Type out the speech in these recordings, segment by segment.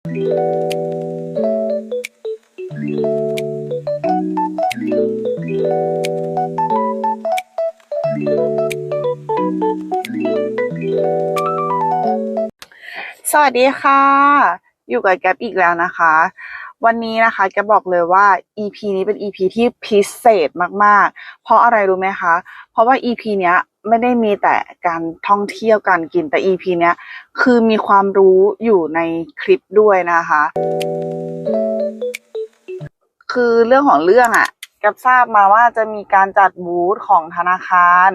สวัสดีค่ะ อยู่กับแก๊ปอีกแล้วนะคะ วันนี้นะคะแกบอกเลยว่า EP นี้เป็น EP ที่พิเศษมาก ๆ เพราะอะไรรู้ไหมคะ เพราะว่า EP เนี้ย ไม่ได้มีแต่การท่องเที่ยวการกินแต่ EP เนี้ยคือมีความรู้อยู่ในคลิปด้วยนะคะ คือเรื่องของเรื่องอะ่ะกับทราบมาว่าจะมีการจัดบูธของธนาคาร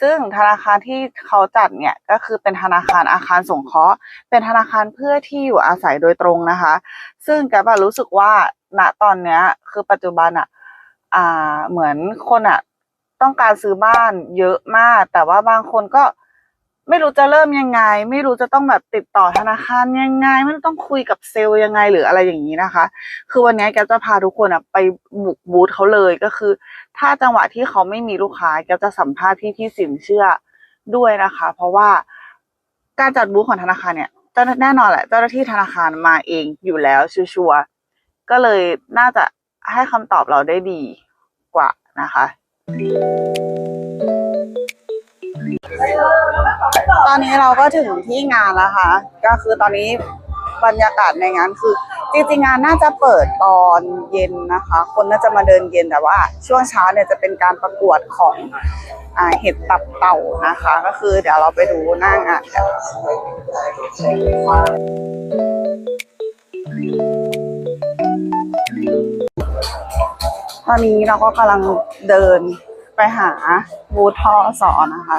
ซึ่งธนาคารที่เขาจัดเนี่ยก็คือเป็นธนาคารอาคารสงเคราะห์ เป็นธนาคารเพื่อที่อยู่อาศัยโดยตรงนะคะ ซึ่งแกบอะรู้สึกว่าณตอนเนี้ยคือปัจจุบันอะอ่าเหมือนคนอะ ต้องการซื้อบ้านเยอะมาก แต่ว่าบางคนก็ไม่รู้จะเริ่มยังไง ไม่รู้จะต้องแบบติดต่อธนาคารยังไง ไม่รู้ต้องคุยกับเซลล์ยังไงหรืออะไรอย่างนี้นะคะ คือวันนี้แกจะพาทุกคนอะไปบุกบูธเขาเลยก็คือ ถ้าจังหวะที่เขาไม่มีลูกค้าแกจะสัมภาษณ์พี่ที่สินเชื่อด้วยนะคะ เพราะว่าการจัดบูธของธนาคารเนี่ยจ้าหน้าแน่นอนแหละเจ้าหน้าที่ธนาคารมาเองอยู่แล้วชัวร์ๆก็เลยน่าจะให้คำตอบเราได้ดีกว่านะคะ ตอนนี้เราก็ถึงที่งานแล้วค่ะ ก็คือตอนนี้บรรยากาศในงานคือจริงๆงานน่าจะเปิดตอนเย็นนะคะ คนน่าจะมาเดินเย็นแต่ว่า ช่วงเช้าเนี่ยจะเป็นการประกวดของอ่าเห็ดตับเต่านะคะ ก็คือเดี๋ยวเราไปดูหน้างานกัน อนนี้เราก็กำลังเดินไปหาบูธทอสอนะคะ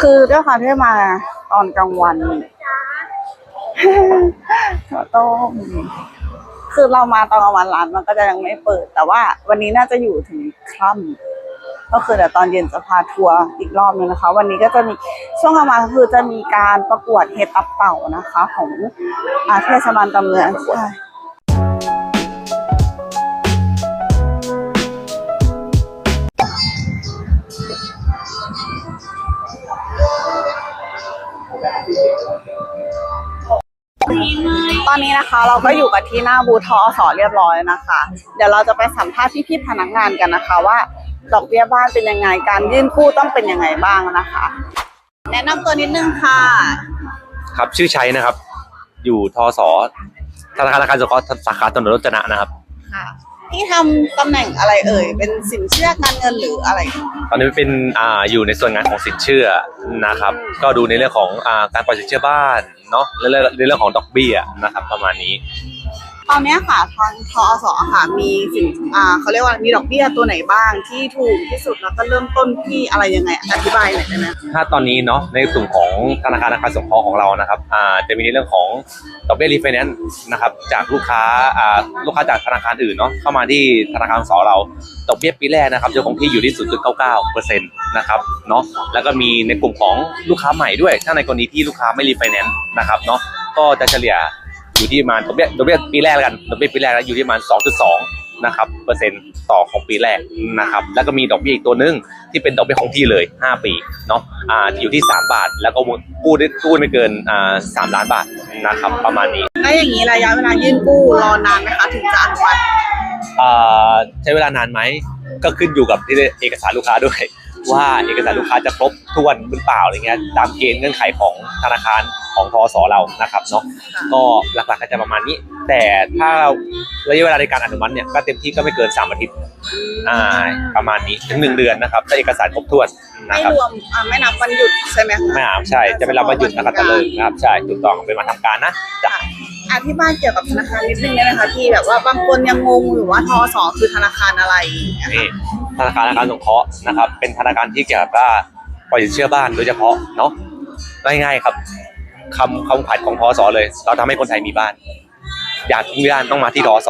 คือด้วยความที่มาตอนกลางวันข้าวต้มคือเรามาตอนกลางวันร้านมันก็จะยังไม่เปิด แต่ว่าวันนี้น่าจะอยู่ถึงค่ำก็คือเดี๋ยวตอนเย็นจะพาทัวร์อีกรอบนึงนะคะ วันนี้ก็จะมีช่วงกลางวันคือจะมีการประกวดเห็ดตับเต่านะคะ ของอาเทศบาลตำเมืองใช่ อนนี้นะคะ เราก็อยู่กับที่หน้าบูธทอสอเรียบร้อยนะคะ เดี๋ยวเราจะไปสัมภาษณ์พี่ๆพนักงานกันนะคะ ว่าดอกเบี้ยบ้านเป็นยังไง การยื่นกู้ต้องเป็นยังไงบ้างนะคะ แนะนำตัวนิดนึงค่ะ ครับชื่อชัยนะครับ อยู่ทศธนาคารอาคารสงเคราะห์สาขาถนนรจนะนะครับ ค่ะ พี่ทำตำแหน่งอะไรเอ่ย เป็นสินเชื่อการเงินหรืออะไร ตอนนี้เป็นอ่าอยู่ในส่วนงานของสินเชื่อนะครับ ก็ดูในเรื่องของอ่าการปล่อยสินเชื่อบ้านเนาะในเรื่องในเรื่องของดอกเบี้ยนะครับประมาณนี้ ตอนนี้ค่ะทางทอสค่ะมีสินอ่าเขาเรียกว่ามีดอกเบี้ยตัวไหนบ้างที่ถูกที่สุดแล้วก็เริ่มต้นที่อะไรยังไงอธิบายหน่อยได้ไหมถ้าตอนนี้เนาะในส่วนของธนาคารอาคารสงเคราะห์ของเรานะครับอ่าจะมีในเรื่องของดอกเบี้ยรีไฟแนนซ์นะครับจากลูกค้าอ่าลูกค้าจากธนาคารอื่นเนาะเข้ามาที่ธนาคารสเราดอกเบี้ยปีแรกนะครับจะคงที่อยู่ที่ 0.99เปอร์เซ็นต์นะครับเนาะแล้วก็มีในกลุ่มของลูกค้าใหม่ด้วย ถ้าในกรณีที่ลูกค้าไม่รีไฟแนนซ์นะครับเนาะก็จะเฉลี่ย อยู่ที่ประมาณดอกเบี้ยดอกเบี้ยปีแรกแล้วกันดอกเบี้ยปีแรกแล้วอยู่ที่ประมาณ 2.2 นะครับเปอร์เซ็นต์ต่อของปีแรกนะครับแล้วก็มีดอกเบี้ยอีกตัวหนึงที่เป็นดอกเบี้ยคงที่เลย 5 ปีเนาะอ่าจะอยู่ที่ 3 บาท แล้วก็กู้ได้กู้ไม่เกินอ่า3ล้านบาทนะครับประมาณนี้แล้วอย่างนี้ระยะเวลายื่นกู้รอนานไหมคะถึงจะอนุมัติอ่าใช้เวลานานไหมก็ขึ้นอยู่กับที่เอกสารลูกค้าด้วยว่าเอกสารลูกค้าจะครบถ้วนหรือเปล่าอะไรเงี้ยตามเกณฑ์เงื่อนไขของธนาคาร ของทสเรานะครับเนาะก็หลักๆก็จะประมาณนี้ แต่ถ้าระยะเวลาในการอนุมัติเนี่ยก็เต็มที่ก็ไม่เกิน3อาทิตย์อ่าประมาณนี้ถึง1เดือนนะครับถ้าเอกสารครบถ้วนไม่นะครับรวมอ่าไม่นับวันหยุดใช่ไหมคะไม่อ่าใช่จะเป็นรับวันหยุดนะครับตะเลิกนะครับใช่ถูกต้องเป็นวันทำการนะจ้ะอธิบายเกี่ยวกับธนาคารนิดนึงได้ไหมคะพี่แบบว่าบางคนยังงงอยู่ว่าทอสอคือธนาคารอะไรอย่างเงี้ยนี่ธนาคารอาคารสงเคราะห์นะครับ เป็นธนาคารที่เกี่ยวกับว่าปล่อยสินเชื่อบ้านโดยเฉพาะเนาะง่ายๆครับ คำคำขวัญของทอสเลย เราทำให้คนไทยมีบ้าน อยากมีบ้านต้องมาที่ทอส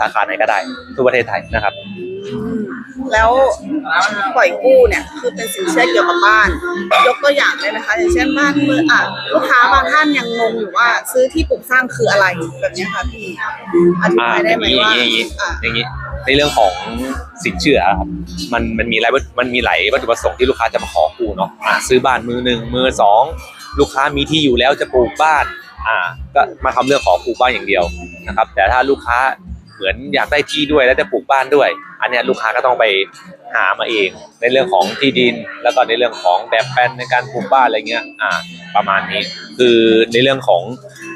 สาขาไหนก็ได้ทั่วประเทศไทยนะครับ แล้วปล่อยกู้เนี่ยคือเป็นสินเชื่อเกี่ยวกับบ้าน ยกตัวอย่างเลยนะคะ อย่างเช่นบ้านมืออะลูกค้าบางท่านยังงงอยู่ว่าซื้อที่ปลูกสร้างคืออะไรแบบเนี้ยค่ะพี่อธิอ่าบายอได้ย่างไหมนี้ว่าอย่างนี้อะอย่างนี้ ในเรื่องของสินเชื่อครับมันมันมีหลายมันมีหลายวัตถุประสงค์ที่ลูกค้าจะมาขอกู้เนาะอ่าซื้อบ้านมือหนึ่งมือสองลูกค้ามีที่อยู่แล้วจะปลูกบ้านอ่าก็มาทำเรื่องของปลูกบ้านอย่างเดียวนะครับแต่ถ้าลูกค้าเหมือนอยากได้ที่ด้วยแล้วจะปลูกบ้านด้วย อันนี้ลูกค้าก็ต้องไปหามาเอง ในเรื่องของที่ดิน แล้วก็ในเรื่องของแบบแปลนในการปลูกบ้านอะไรเงี้ยอ่า ประมาณนี้ คือในเรื่องของ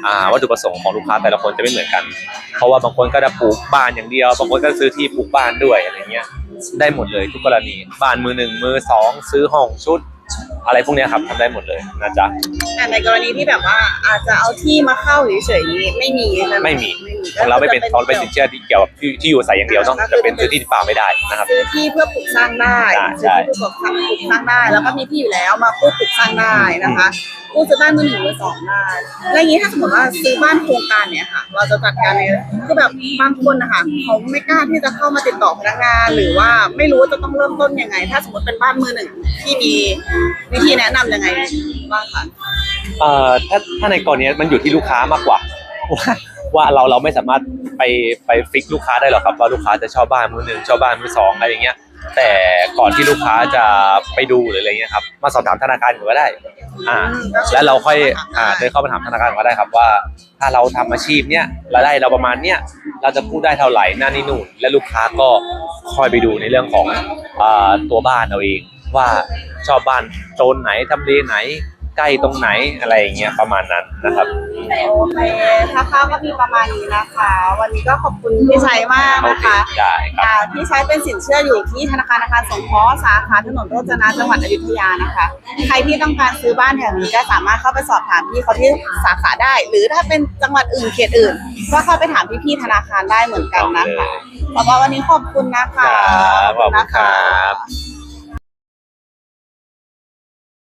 อ่าวัตถุประสงค์ของลูกค้าแต่ละคนจะไม่เหมือนกัน เพราะว่าบางคนก็จะปลูกบ้านอย่างเดียว บางคนก็ซื้อที่ปลูกบ้านด้วยอะไรเงี้ยได้หมดเลยทุกกรณี บ้านมือหนึ่งมือสองซื้อห้องชุดอะไรพวกเนี้ยครับทำได้หมดเลยนะจ๊ะ แต่ในกรณีที่แบบว่าอาจจะเอาที่มาเข้าเฉยๆนี้ไม่มีใช่ไหมไม่มี ของเราไม่เป็นของเราเป็นสินเชื่อที่เกี่ยวกับที่ที่อยู่อาศัยอย่างเดียวต้องจะเป็นซื้อที่เปล่าไม่ได้นะครับ ซื้อที่เพื่อปลูกสร้างได้ใช่ซื้อที่เพื่อปลูกสร้างปลูกสร้างได้ แล้วก็มีที่อยู่แล้วมาพูดปลูกสร้างได้นะคะกู้ซื้อบ้านมือหนึ่งมือสองได้แล้วอย่างนี้ถ้าสมมติว่าซื้อบ้านโครงการเนี่ยค่ะ เราจะจัดการในคือแบบบางคนนะคะเขาไม่กล้าที่จะเข้ามาติดต่อพนักงาน หรือว่าไม่รู้ว่าจะต้องเริ่มต้นยังไง ถ้าสมมติเป็นบ้านมือหนึ่งที่มีวิธีแนะนำยังไงบ้างคะเอ่อถ้าถ้าในกรณีนี้มันอยู่ที่ลูกค้ามากกว่าว่าว่าเราเราไม่สามารถไปไปฟิกลูกค้าได้หรอกครับว่าลูกค้าจะชอบบ้านมือหนึ่งชอบบ้านมือสองอะไรอย่างเงี้ย แต่ก่อนที่ลูกค้าจะไปดูหรืออะไรเงี้ยครับมาสอบถามธนาคารก่อนก็ได้ อ่า แล้วเราค่อยอ่าเดินเข้ามาถามธนาคารก็ได้ครับว่า ถ้าเราทำอาชีพเนี้ยรายได้เราประมาณเนี้ยเราจะพูดได้เท่าไหร่หน้านี่นู่น และลูกค้าก็คอยไปดูในเรื่องของอ่าตัวบ้านเอาเอง ว่าชอบบ้านโซนไหนทำเลไหน ใกล้ตรงไหนอะไรอย่างเงี้ยประมาณนั้นนะครับโอเคถ้าข้าวก็มีประมาณนี้นะคะ วันนี้ก็ขอบคุณพี่ชัยมากโอนะเคคะได้ครับอ่าพี่ชัยเป็นสินเชื่ออยู่ที่ธนาคารอาคารสงเคราะห์สาขาถนนโรจนะจังหวัดอยุธยานะคะ ใครที่ต้องการซื้อบ้านแถวนี้ก็สามารถเข้าไปสอบถามพี่เขาที่สาขาได้ หรือถ้าเป็นจังหวัดอื่นเขตอื่น ก็เข้าไปถามพี่ๆธนาคารได้เหมือนกันนะคะแล้วก็วันนี้ขอบคุณนะคะครับขอบคุณนะครัคะบ